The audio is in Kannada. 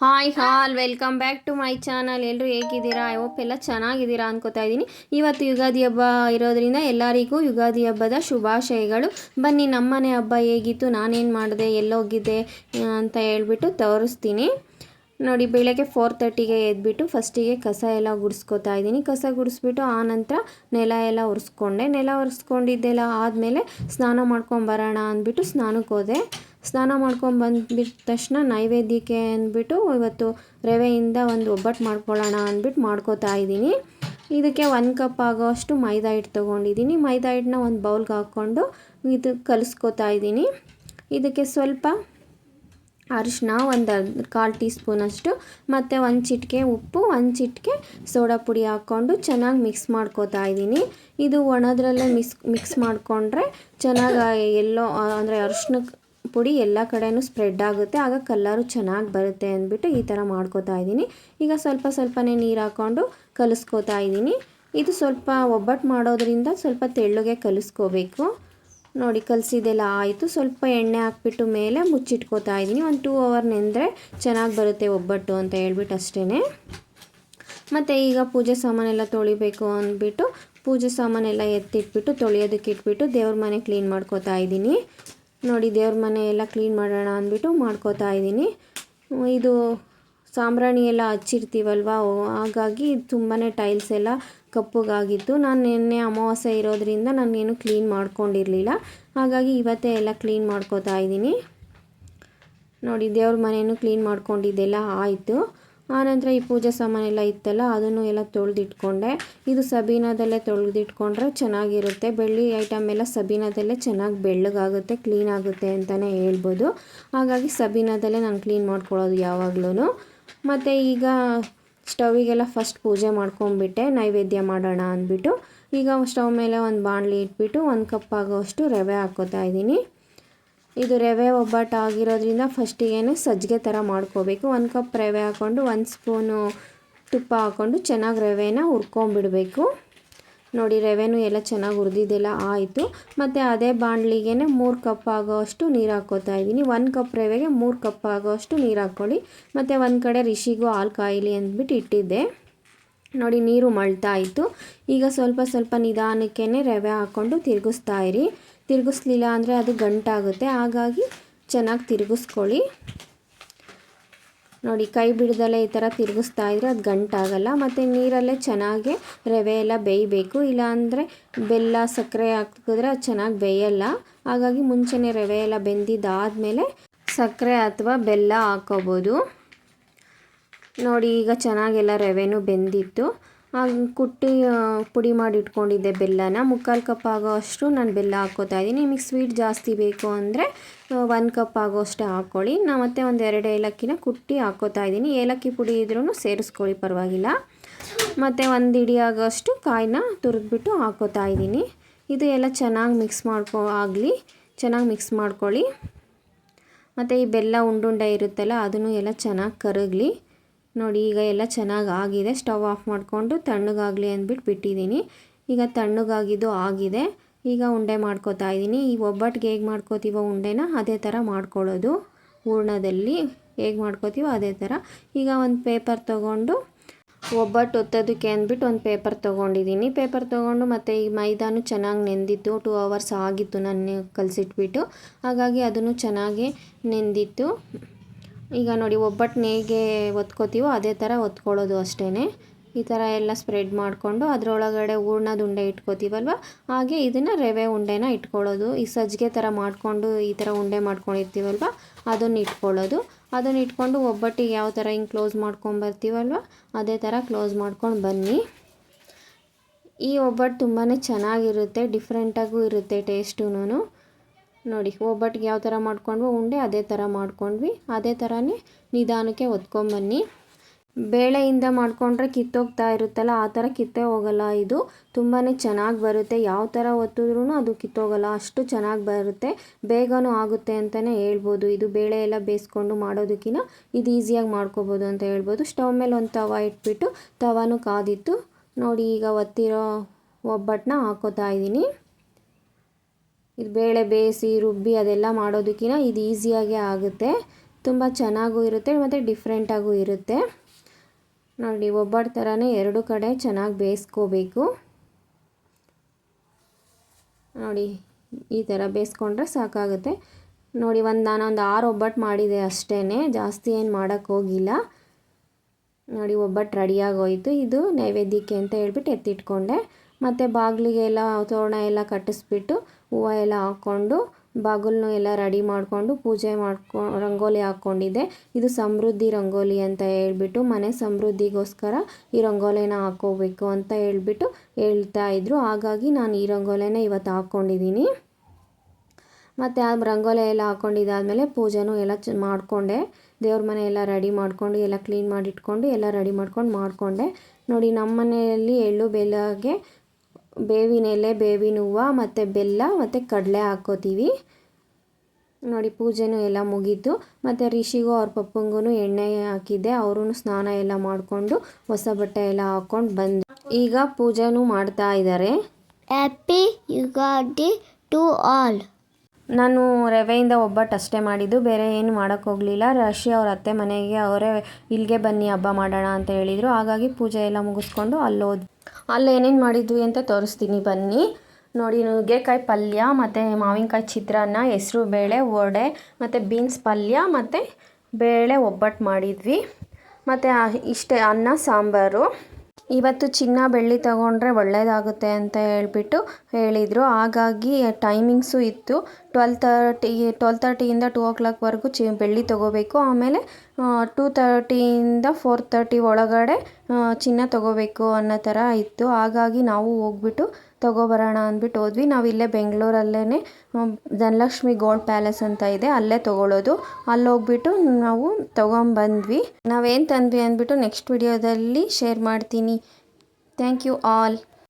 Hi all welcome back to my channel. ಎಲ್ಲರೂ ಹೇಗಿದ್ದೀರಾ? ಐ ಹೋಪ್ ಎಲ್ಲ ಚೆನ್ನಾಗಿದ್ದೀರಾ ಅನ್ಕೋತಾ ಇದ್ದೀನಿ. ಇವತ್ತು ಯುಗಾದಿ ಹಬ್ಬ ಇರೋದ್ರಿಂದ ಎಲ್ಲರಿಗೂ ಯುಗಾದಿ ಹಬ್ಬದ ಶುಭಾಶಯಗಳು. ಬನ್ನಿ ನಮ್ಮನೆ ಹಬ್ಬ ಹೇಗಿತ್ತು ನಾನೇನು ಮಾಡಿದೆ ಎಲ್ಲೋಗಿದ್ದೆ ಆ, ಅಂತ ಹೇಳ್ಬಿಟ್ಟು ತೋರಿಸ್ತೀನಿ. ನೋಡಿ ಬೆಳಗ್ಗೆ ಫೋರ್ ತರ್ಟಿಗೆ ಎದ್ಬಿಟ್ಟು ಫಸ್ಟಿಗೆ ಕಸ ಎಲ್ಲ ಗುಡಿಸ್ಕೊತಾ ಇದ್ದೀನಿ. ಕಸ ಗುಡಿಸ್ಬಿಟ್ಟು ಆನಂತರ ನೆಲ ಎಲ್ಲ ಒರೆಸ್ಕೊಂಡೆ. ನೆಲ ಒರೆಸ್ಕೊಂಡಿದ್ದೆಲ್ಲ ಆದಮೇಲೆ ಸ್ನಾನ ಮಾಡ್ಕೊಂಬರೋಣ ಅಂದ್ಬಿಟ್ಟು ಸ್ನಾನಕ್ಕೆ ಹೋದೆ ಸ್ನಾನ ಮಾಡ್ಕೊಂಡು ಬಂದ್ಬಿಟ್ಟ ತಕ್ಷಣ ನೈವೇದ್ಯಕ್ಕೆ ಅಂದ್ಬಿಟ್ಟು ಇವತ್ತು ರವೆಯಿಂದ ಒಂದು ಒಬ್ಬಟ್ಟು ಮಾಡ್ಕೊಳ್ಳೋಣ ಅಂದ್ಬಿಟ್ಟು ಮಾಡ್ಕೋತಾ ಇದ್ದೀನಿ. ಇದಕ್ಕೆ ಒಂದು ಕಪ್ ಆಗೋಷ್ಟು ಮೈದಾ ಹಿಟ್ಟು ತೊಗೊಂಡಿದ್ದೀನಿ. ಮೈದಾ ಹಿಟ್ಟನ್ನ ಒಂದು ಬೌಲ್ಗೆ ಹಾಕ್ಕೊಂಡು ಇದು ಕಲಿಸ್ಕೊತಾ ಇದ್ದೀನಿ. ಇದಕ್ಕೆ ಸ್ವಲ್ಪ ಅರಿಶಿನ ಒಂದು ಕಾಲು ಟೀ ಸ್ಪೂನಷ್ಟು ಮತ್ತು ಒಂದು ಚಿಟಿಕೆ ಉಪ್ಪು, ಒಂದು ಚಿಟಿಕೆ ಸೋಡಾ ಪುಡಿ ಹಾಕ್ಕೊಂಡು ಚೆನ್ನಾಗಿ ಮಿಕ್ಸ್ ಮಾಡ್ಕೋತಾ ಇದ್ದೀನಿ. ಇದು ಒಣದ್ರಲ್ಲೇ ಮಿಕ್ಸ್ ಮಿಕ್ಸ್ ಮಾಡಿಕೊಂಡ್ರೆ ಚೆನ್ನಾಗಿ ಎಲ್ಲೋ, ಅಂದರೆ ಅರಿಶಿನ ಪುಡಿ ಎಲ್ಲ ಕಡೆಯೂ ಸ್ಪ್ರೆಡ್ ಆಗುತ್ತೆ. ಆಗ ಕಲ್ಲರು ಚೆನ್ನಾಗಿ ಬರುತ್ತೆ ಅಂದ್ಬಿಟ್ಟು ಈ ಥರ ಮಾಡ್ಕೋತಾ ಇದ್ದೀನಿ. ಈಗ ಸ್ವಲ್ಪ ಸ್ವಲ್ಪನೇ ನೀರು ಹಾಕ್ಕೊಂಡು ಕಲಿಸ್ಕೋತಾ ಇದ್ದೀನಿ. ಇದು ಸ್ವಲ್ಪ ಒಬ್ಬಟ್ಟು ಮಾಡೋದ್ರಿಂದ ಸ್ವಲ್ಪ ತೆಳ್ಳಗೆ ಕಲಿಸ್ಕೋಬೇಕು. ನೋಡಿ, ಕಲಸಿದೆಲ್ಲ ಆಯಿತು. ಸ್ವಲ್ಪ ಎಣ್ಣೆ ಹಾಕ್ಬಿಟ್ಟು ಮೇಲೆ ಮುಚ್ಚಿಟ್ಕೋತಾ ಇದ್ದೀನಿ. ಒಂದು ಟೂ ಅವರ್ ನೆಂದರೆ ಚೆನ್ನಾಗಿ ಬರುತ್ತೆ ಒಬ್ಬಟ್ಟು ಅಂತ ಹೇಳ್ಬಿಟ್ಟು ಅಷ್ಟೇ ಮತ್ತು ಈಗ ಪೂಜೆ ಸಾಮಾನೆಲ್ಲ ತೊಳಿಬೇಕು ಅಂದ್ಬಿಟ್ಟು ಪೂಜೆ ಸಾಮಾನೆಲ್ಲ ಎತ್ತಿಟ್ಬಿಟ್ಟು, ತೊಳೆಯೋದಕ್ಕೆ ಇಟ್ಬಿಟ್ಟು ದೇವ್ರ ಮನೆ ಕ್ಲೀನ್ ಮಾಡ್ಕೋತಾ ಇದ್ದೀನಿ. ನೋಡಿ ದೇವ್ರ ಮನೆ ಎಲ್ಲ ಕ್ಲೀನ್ ಮಾಡೋಣ ಅಂದ್ಬಿಟ್ಟು ಮಾಡ್ಕೋತಾ ಇದ್ದೀನಿ. ಇದು ಸಾಂಬ್ರಾಣಿ ಎಲ್ಲ ಹಚ್ಚಿರ್ತೀವಲ್ವ? ಹಾಗಾಗಿ ತುಂಬಾ ಟೈಲ್ಸ್ ಎಲ್ಲ ಕಪ್ಪಗಾಗಿತ್ತು. ನಾನು ನಿನ್ನೆ ಅಮಾವಾಸ್ಯೆ ಇರೋದ್ರಿಂದ ನಾನೇನು ಕ್ಲೀನ್ ಮಾಡ್ಕೊಂಡಿರಲಿಲ್ಲ. ಹಾಗಾಗಿ ಇವತ್ತೇ ಎಲ್ಲ ಕ್ಲೀನ್ ಮಾಡ್ಕೋತಾ ಇದ್ದೀನಿ. ನೋಡಿ ದೇವ್ರ ಮನೆಯೂ ಕ್ಲೀನ್ ಮಾಡ್ಕೊಂಡಿದ್ದೆಲ್ಲ ಆಯಿತು. ಆನಂತರ ಈ ಪೂಜೆ ಸಾಮಾನೆಲ್ಲ ಇತ್ತಲ್ಲ, ಅದನ್ನು ಎಲ್ಲ ತೊಳೆದಿಟ್ಕೊಂಡೆ. ಇದು ಸಬೀನದಲ್ಲೇ ತೊಳೆದಿಟ್ಕೊಂಡ್ರೆ ಚೆನ್ನಾಗಿರುತ್ತೆ. ಬೆಳ್ಳಿ ಐಟಮ್ ಎಲ್ಲ ಸಬೀನಾದಲ್ಲೇ ಚೆನ್ನಾಗಿ ಬೆಳ್ಳಗಾಗುತ್ತೆ ಕ್ಲೀನ್ ಆಗುತ್ತೆ ಅಂತಲೇ ಹೇಳ್ಬೋದು. ಹಾಗಾಗಿ ಸಬೀನದಲ್ಲೇ ನಾನು ಕ್ಲೀನ್ ಮಾಡ್ಕೊಳ್ಳೋದು ಯಾವಾಗ್ಲೂ ಮತ್ತು ಈಗ ಸ್ಟವಿಗೆಲ್ಲ ಫಸ್ಟ್ ಪೂಜೆ ಮಾಡ್ಕೊಂಬಿಟ್ಟೆ, ನೈವೇದ್ಯ ಮಾಡೋಣ ಅಂದ್ಬಿಟ್ಟು. ಈಗ ಸ್ಟವ್ ಮೇಲೆ ಒಂದು ಬಾಣಲಿ ಇಟ್ಬಿಟ್ಟು ಒಂದು ಕಪ್ ಆಗೋಷ್ಟು ರವೆ ಹಾಕೋತಾ ಇದ್ದೀನಿ. ಇದು ರವೆ ಒಬ್ಬಟ್ಟು ಆಗಿರೋದ್ರಿಂದ ಫಸ್ಟಿಗೆ ಸಜ್ಜಿಗೆ ಥರ ಮಾಡ್ಕೋಬೇಕು. ಒಂದು ಕಪ್ ರವೆ ಹಾಕ್ಕೊಂಡು ಒಂದು ಸ್ಪೂನು ತುಪ್ಪ ಹಾಕ್ಕೊಂಡು ಚೆನ್ನಾಗಿ ರವೆನ ಹುರ್ಕೊಂಬಿಡಬೇಕು ನೋಡಿ, ರವೆನೂ ಎಲ್ಲ ಚೆನ್ನಾಗಿ ಹುರಿದಿದ್ದೆಲ್ಲ ಆಯಿತು. ಮತ್ತು ಅದೇ ಬಾಣಲಿಗೆ ಮೂರು ಕಪ್ ಆಗೋಷ್ಟು ನೀರು ಹಾಕ್ಕೋತಾ ಇದ್ದೀನಿ. ಒಂದು ಕಪ್ ರವೆಗೆ ಮೂರು ಕಪ್ ಆಗೋಷ್ಟು ನೀರು ಹಾಕ್ಕೊಳ್ಳಿ. ಮತ್ತು ಒಂದು ಕಡೆ ರಿಷಿಗೂ ಹಾಲು ಕಾಯಿಲಿ ಅಂದ್ಬಿಟ್ಟು ಇಟ್ಟಿದ್ದೆ. ನೋಡಿ, ನೀರು ಮಳ್ತಾ ಈಗ ಸ್ವಲ್ಪ ಸ್ವಲ್ಪ ನಿಧಾನಕ್ಕೆ ರವೆ ಹಾಕ್ಕೊಂಡು ತಿರುಗಿಸ್ತಾ ಇರಿ. ತಿರುಗಿಸ್ಲಿಲ್ಲ ಅಂದರೆ ಅದು ಗಂಟಾಗುತ್ತೆ. ಹಾಗಾಗಿ ಚೆನ್ನಾಗಿ ತಿರುಗಿಸ್ಕೊಳ್ಳಿ. ನೋಡಿ, ಕೈ ಬಿಡ್ದಲ್ಲೇ ಈ ಥರ ತಿರುಗಿಸ್ತಾ ಇದ್ರೆ ಅದು ಗಂಟಾಗಲ್ಲ. ಮತ್ತು ನೀರಲ್ಲೇ ಚೆನ್ನಾಗಿ ರವೆ ಎಲ್ಲ ಬೇಯಬೇಕು. ಇಲ್ಲಾಂದರೆ ಬೆಲ್ಲ, ಸಕ್ಕರೆ ಹಾಕಿದ್ರೆ ಅದು ಚೆನ್ನಾಗಿ ಬೇಯಲ್ಲ. ಹಾಗಾಗಿ ಮುಂಚೆನೇ ರವೆ ಎಲ್ಲ ಬೆಂದಿದ್ದಾದಮೇಲೆ ಸಕ್ಕರೆ ಅಥವಾ ಬೆಲ್ಲ ಹಾಕೋಬೋದು. ನೋಡಿ, ಈಗ ಚೆನ್ನಾಗೆಲ್ಲ ರವೆನೂ ಬೆಂದಿತ್ತು. ಕುಟ್ಟಿ ಪುಡಿ ಮಾಡಿ ಇಟ್ಕೊಂಡಿದ್ದೆ ಬೆಲ್ಲನ. ಮುಕ್ಕಾಲು ಕಪ್ ಆಗೋ ಅಷ್ಟು ನಾನು ಬೆಲ್ಲ ಹಾಕೋತಾ ಇದ್ದೀನಿ. ನಿಮಗೆ ಸ್ವೀಟ್ ಜಾಸ್ತಿ ಬೇಕು ಅಂದರೆ ಒಂದು ಕಪ್ ಆಗೋಷ್ಟೇ ಹಾಕ್ಕೊಳ್ಳಿ. ನಾ ಮತ್ತೆ ಒಂದು ಎರಡು ಏಲಕ್ಕಿನ ಕುಟ್ಟಿ ಹಾಕ್ಕೋತಾ ಇದ್ದೀನಿ. ಏಲಕ್ಕಿ ಪುಡಿ ಇದ್ರೂ ಸೇರಿಸ್ಕೊಳ್ಳಿ, ಪರವಾಗಿಲ್ಲ. ಮತ್ತು ಒಂದು ಇಡಿ ಆಗೋಷ್ಟು ಕಾಯಿನ ತುರಿದ್ಬಿಟ್ಟು ಹಾಕ್ಕೋತಾ ಇದ್ದೀನಿ. ಇದು ಎಲ್ಲ ಚೆನ್ನಾಗಿ ಮಿಕ್ಸ್ ಮಾಡ್ಕೊ, ಆಗಲಿ. ಚೆನ್ನಾಗಿ ಮಿಕ್ಸ್ ಮಾಡ್ಕೊಳ್ಳಿ. ಮತ್ತು ಈ ಬೆಲ್ಲ ಉಂಡುಂಡೆ ಇರುತ್ತಲ್ಲ, ಅದನ್ನು ಎಲ್ಲ ಚೆನ್ನಾಗಿ ಕರಗಲಿ. ನೋಡಿ, ಈಗ ಎಲ್ಲ ಚೆನ್ನಾಗಿ ಆಗಿದೆ. ಸ್ಟವ್ ಆಫ್ ಮಾಡಿಕೊಂಡು ತಣ್ಣಗಾಗಲಿ ಅಂದ್ಬಿಟ್ಟು ಬಿಟ್ಟಿದ್ದೀನಿ. ಈಗ ತಣ್ಣಗಾಗಿದ್ದು ಆಗಿದೆ. ಈಗ ಉಂಡೆ ಮಾಡ್ಕೋತಾ ಇದ್ದೀನಿ. ಈ ಒಬ್ಬಟ್ಟಿಗೆ ಹೇಗೆ ಮಾಡ್ಕೋತೀವೋ ಉಂಡೆನ ಅದೇ ಥರ ಮಾಡ್ಕೊಳ್ಳೋದು. ಹೂರ್ಣದಲ್ಲಿ ಹೇಗೆ ಮಾಡ್ಕೋತೀವೋ ಅದೇ ಥರ ಈಗ ಒಂದು ಪೇಪರ್ ತೊಗೊಂಡು ಒಬ್ಬಟ್ಟು ಒತ್ತೋದಕ್ಕೆ ಅಂದ್ಬಿಟ್ಟು ಒಂದು ಪೇಪರ್ ತೊಗೊಂಡಿದ್ದೀನಿ. ಪೇಪರ್ ತೊಗೊಂಡು ಮತ್ತು ಈ ಮೈದಾನು ಚೆನ್ನಾಗಿ ನೆಂದಿತ್ತು. ಟೂ ಅವರ್ಸ್ ಆಗಿತ್ತು ನಾನು ಕಲಸಿಟ್ಬಿಟ್ಟು. ಹಾಗಾಗಿ ಅದನ್ನು ಚೆನ್ನಾಗಿ ನೆಂದಿತ್ತು. ಈಗ ನೋಡಿ ಒಬ್ಬಟ್ಟನ್ನ ಹೇಗೆ ಒತ್ಕೋತೀವೋ ಅದೇ ಥರ ಒತ್ಕೊಳ್ಳೋದು ಅಷ್ಟೇ ಈ ಥರ ಎಲ್ಲ ಸ್ಪ್ರೆಡ್ ಮಾಡಿಕೊಂಡು ಅದರೊಳಗಡೆ ಹೂರ್ಣದ ಉಂಡೆ ಇಟ್ಕೋತೀವಲ್ವ? ಹಾಗೆ ಇದನ್ನು ರವೆ ಉಂಡೆನ ಇಟ್ಕೊಳ್ಳೋದು. ಈ ಸಜ್ಜಿಗೆ ಥರ ಮಾಡಿಕೊಂಡು ಈ ಥರ ಉಂಡೆ ಮಾಡ್ಕೊಂಡಿರ್ತೀವಲ್ವ? ಅದನ್ನು ಇಟ್ಕೊಳ್ಳೋದು. ಅದನ್ನು ಇಟ್ಕೊಂಡು ಒಬ್ಬಟ್ಟಿಗೆ ಯಾವ ಥರ ಹಿಂಗೆ ಕ್ಲೋಸ್ ಮಾಡ್ಕೊಂಬರ್ತೀವಲ್ವ ಅದೇ ಥರ ಕ್ಲೋಸ್ ಮಾಡ್ಕೊಂಡು ಬನ್ನಿ. ಈ ಒಬ್ಬಟ್ಟು ತುಂಬಾ ಚೆನ್ನಾಗಿರುತ್ತೆ, ಡಿಫ್ರೆಂಟಾಗೂ ಇರುತ್ತೆ ಟೇಸ್ಟೂ ನೋಡಿ ಒಬ್ಬಟ್ಟಿಗೆ ಯಾವ ಥರ ಮಾಡ್ಕೊಂಡ್ವೋ? ಉಂಡೆ ಅದೇ ಥರ ಮಾಡ್ಕೊಂಡ್ವಿ. ಅದೇ ಥರನೇ ನಿಧಾನಕ್ಕೆ ಒತ್ಕೊಂಬನ್ನಿ ಬೇಳೆಯಿಂದ ಮಾಡಿಕೊಂಡ್ರೆ ಕಿತ್ತೋಗ್ತಾ ಇರುತ್ತಲ್ಲ, ಆ ಥರ ಕಿತ್ತೇ ಹೋಗಲ್ಲ ಇದು. ತುಂಬಾ ಚೆನ್ನಾಗಿ ಬರುತ್ತೆ. ಯಾವ ಥರ ಒತ್ತಿದ್ರೂ ಅದು ಕಿತ್ತೋಗಲ್ಲ, ಅಷ್ಟು ಚೆನ್ನಾಗಿ ಬರುತ್ತೆ. ಬೇಗನೂ ಆಗುತ್ತೆ ಅಂತಲೇ ಹೇಳ್ಬೋದು. ಇದು ಬೇಳೆ ಎಲ್ಲ ಬೇಯಿಸ್ಕೊಂಡು ಮಾಡೋದಕ್ಕಿಂತ ಇದು ಈಸಿಯಾಗಿ ಮಾಡ್ಕೋಬೋದು ಅಂತ ಹೇಳ್ಬೋದು. ಸ್ಟವ್ ಮೇಲೆ ಒಂದು ತವ ಇಟ್ಬಿಟ್ಟು ತವಾನು ಕಾದಿತ್ತು. ನೋಡಿ, ಈಗ ಒತ್ತಿರೋ ಒಬ್ಬಟ್ಟನ್ನ ಹಾಕೋತಾ ಇದ್ದೀನಿ. ಇದು ಬೇಳೆ ಬೇಯಿಸಿ, ರುಬ್ಬಿ ಅದೆಲ್ಲ ಮಾಡೋದಕ್ಕಿಂತ ಇದು ಈಸಿಯಾಗೇ ಆಗುತ್ತೆ. ತುಂಬ ಚೆನ್ನಾಗೂ ಇರುತ್ತೆ, ಮತ್ತು ಡಿಫ್ರೆಂಟಾಗೂ ಇರುತ್ತೆ. ನೋಡಿ ಒಬ್ಬಟ್ಟು ಥರನೇ ಎರಡು ಕಡೆ ಚೆನ್ನಾಗಿ ಬೇಯಿಸ್ಕೋಬೇಕು. ನೋಡಿ, ಈ ಥರ ಬೇಯಿಸ್ಕೊಂಡ್ರೆ ಸಾಕಾಗುತ್ತೆ. ನೋಡಿ, ಒಂದು ನಾನೊಂದು ಆರು ಒಬ್ಬಟ್ಟು ಮಾಡಿದೆ ಅಷ್ಟೇ ಜಾಸ್ತಿ ಏನು ಮಾಡೋಕ್ಕೆ ಹೋಗಿಲ್ಲ. ನೋಡಿ, ಒಬ್ಬಟ್ಟು ರೆಡಿಯಾಗೋಯಿತು. ಇದು ನೈವೇದ್ಯಕ್ಕೆ ಅಂತ ಹೇಳ್ಬಿಟ್ಟು ಎತ್ತಿಟ್ಕೊಂಡೆ. ಮತ್ತು ಬಾಗಿಲಿಗೆಲ್ಲ ತೋರಣ ಎಲ್ಲ ಕಟ್ಟಿಸ್ಬಿಟ್ಟು ಹೂವು ಎಲ್ಲ ಹಾಕ್ಕೊಂಡು ಬಾಗಿಲನ್ನು ಎಲ್ಲ ರೆಡಿ ಮಾಡಿಕೊಂಡು ಪೂಜೆ ಮಾಡ್ಕೊ, ರಂಗೋಲಿ ಹಾಕ್ಕೊಂಡಿದ್ದೆ. ಇದು ಸಮೃದ್ಧಿ ರಂಗೋಲಿ ಅಂತ ಹೇಳ್ಬಿಟ್ಟು ಮನೆ ಸಮೃದ್ಧಿಗೋಸ್ಕರ ಈ ರಂಗೋಲಿನ ಹಾಕ್ಕೋಬೇಕು ಅಂತ ಹೇಳ್ಬಿಟ್ಟು ಹೇಳ್ತಾ ಇದ್ರು. ಹಾಗಾಗಿ ನಾನು ಈ ರಂಗೋಲಿನ ಇವತ್ತು ಹಾಕ್ಕೊಂಡಿದ್ದೀನಿ. ಮತ್ತು ಆ ರಂಗೋಲಿ ಎಲ್ಲ ಹಾಕ್ಕೊಂಡಿದ್ದಾದಮೇಲೆ ಪೂಜೆನೂ ಎಲ್ಲ ಚ, ಮಾಡಿಕೊಂಡೆ. ದೇವ್ರ ಮನೆ ಎಲ್ಲ ರೆಡಿ ಮಾಡಿಕೊಂಡು ಎಲ್ಲ ಕ್ಲೀನ್ ಮಾಡಿಟ್ಕೊಂಡು ಎಲ್ಲ ರೆಡಿ ಮಾಡ್ಕೊಂಡು ಮಾಡಿಕೊಂಡೆ. ನೋಡಿ ನಮ್ಮ ಮನೆಯಲ್ಲಿ ಎಳ್ಳು ಬೆಲ್ಲಗೆ ಬೇವಿನ ಎಲೆ ಬೇವಿನ ಹೂವು ಮತ್ತು ಬೆಲ್ಲ ಮತ್ತು ಕಡಲೆ ಹಾಕ್ಕೋತೀವಿ ನೋಡಿ ಪೂಜೆನೂ ಎಲ್ಲ ಮುಗೀತು. ಮತ್ತು ರಿಷಿಗೂ ಅವ್ರ ಪಪ್ಪಂಗೂ ಎಣ್ಣೆ ಹಾಕಿದ್ದೆ. ಅವರು ಸ್ನಾನ ಎಲ್ಲ ಮಾಡಿಕೊಂಡು ಹೊಸ ಬಟ್ಟೆ ಎಲ್ಲ ಹಾಕ್ಕೊಂಡು ಬಂದು, ಈಗ ಪೂಜೆನೂ ಮಾಡ್ತಾ ಇದ್ದಾರೆ ಹ್ಯಾಪಿ ಯುಗಾದಿ ಟು all. ನಾನು ರವೆಯಿಂದ ಒಬ್ಬಟ್ಟು ಅಷ್ಟೇ ಮಾಡಿದ್ದು, ಬೇರೆ ಏನು ಮಾಡೋಕ್ಕೆ ಹೋಗಲಿಲ್ಲ. ರಶಿ ಅವ್ರ ಅತ್ತೆ ಮನೆಗೆ ಅವರೇ, ಇಲ್ಲಿಗೆ ಬನ್ನಿ, ಹಬ್ಬ ಮಾಡೋಣ ಅಂತ ಹೇಳಿದರು. ಹಾಗಾಗಿ ಪೂಜೆ ಎಲ್ಲ ಮುಗಿಸ್ಕೊಂಡು ಅಲ್ಲಿ ಅಲ್ಲಿ ಏನೇನು ಮಾಡಿದ್ವಿ ಅಂತ ತೋರಿಸ್ತೀನಿ ಬನ್ನಿ. ನೋಡಿ, ನುಗ್ಗೆಕಾಯಿ ಪಲ್ಯ, ಮತ್ತು ಮಾವಿನಕಾಯಿ ಚಿತ್ರಾನ್ನ, ಹೆಸರು ಬೇಳೆ, ವಡೆ, ಮತ್ತು ಬೀನ್ಸ್ ಪಲ್ಯ, ಮತ್ತು ಬೇಳೆ ಒಬ್ಬಟ್ಟು ಮಾಡಿದ್ವಿ. ಮತ್ತು ಇಷ್ಟೇ ಅನ್ನ, ಸಾಂಬಾರು. ಇವತ್ತು ಚಿನ್ನ ಬೆಳ್ಳಿ ತಗೊಂಡ್ರೆ ಒಳ್ಳೆಯದಾಗುತ್ತೆ ಅಂತ ಹೇಳ್ಬಿಟ್ಟು ಹೇಳಿದರು. ಹಾಗಾಗಿ ಟೈಮಿಂಗ್ಸು ಇತ್ತು. ಟ್ವೆಲ್ ತರ್ಟಿ ಟ್ವೆಲ್ ತರ್ಟಿಯಿಂದ ಟೂ ಓ ಕ್ಲಾಕ್ವರೆಗೂ ಚಿ, ಬೆಳ್ಳಿ ತೊಗೋಬೇಕು. ಆಮೇಲೆ ಟೂ ತರ್ಟಿಯಿಂದ ಫೋರ್ ತರ್ಟಿ ಒಳಗಡೆ ಚಿನ್ನ ತೊಗೋಬೇಕು ಅನ್ನೋ ಥರ ಇತ್ತು. ಹಾಗಾಗಿ ನಾವು ಹೋಗ್ಬಿಟ್ಟು ತೊಗೊಬರೋಣ ಅಂದ್ಬಿಟ್ಟು ಹೋದ್ವಿ. ನಾವು ಇಲ್ಲೇ ಬೆಂಗಳೂರಲ್ಲೇ ಧನಲಕ್ಷ್ಮಿ ಗೋಲ್ಡ್ ಪ್ಯಾಲೇಸ್ ಅಂತ ಇದೆ. ಅಲ್ಲೇ ತೊಗೊಳ್ಳೋದು ಅಲ್ಲಿ ಹೋಗ್ಬಿಟ್ಟು ನಾವು ತೊಗೊಂಬಂದ್ವಿ. ನಾವೇನು ತಂದ್ವಿ ಅಂದ್ಬಿಟ್ಟು ನೆಕ್ಸ್ಟ್ ವಿಡಿಯೋದಲ್ಲಿ ಶೇರ್ ಮಾಡ್ತೀನಿ. Thank you all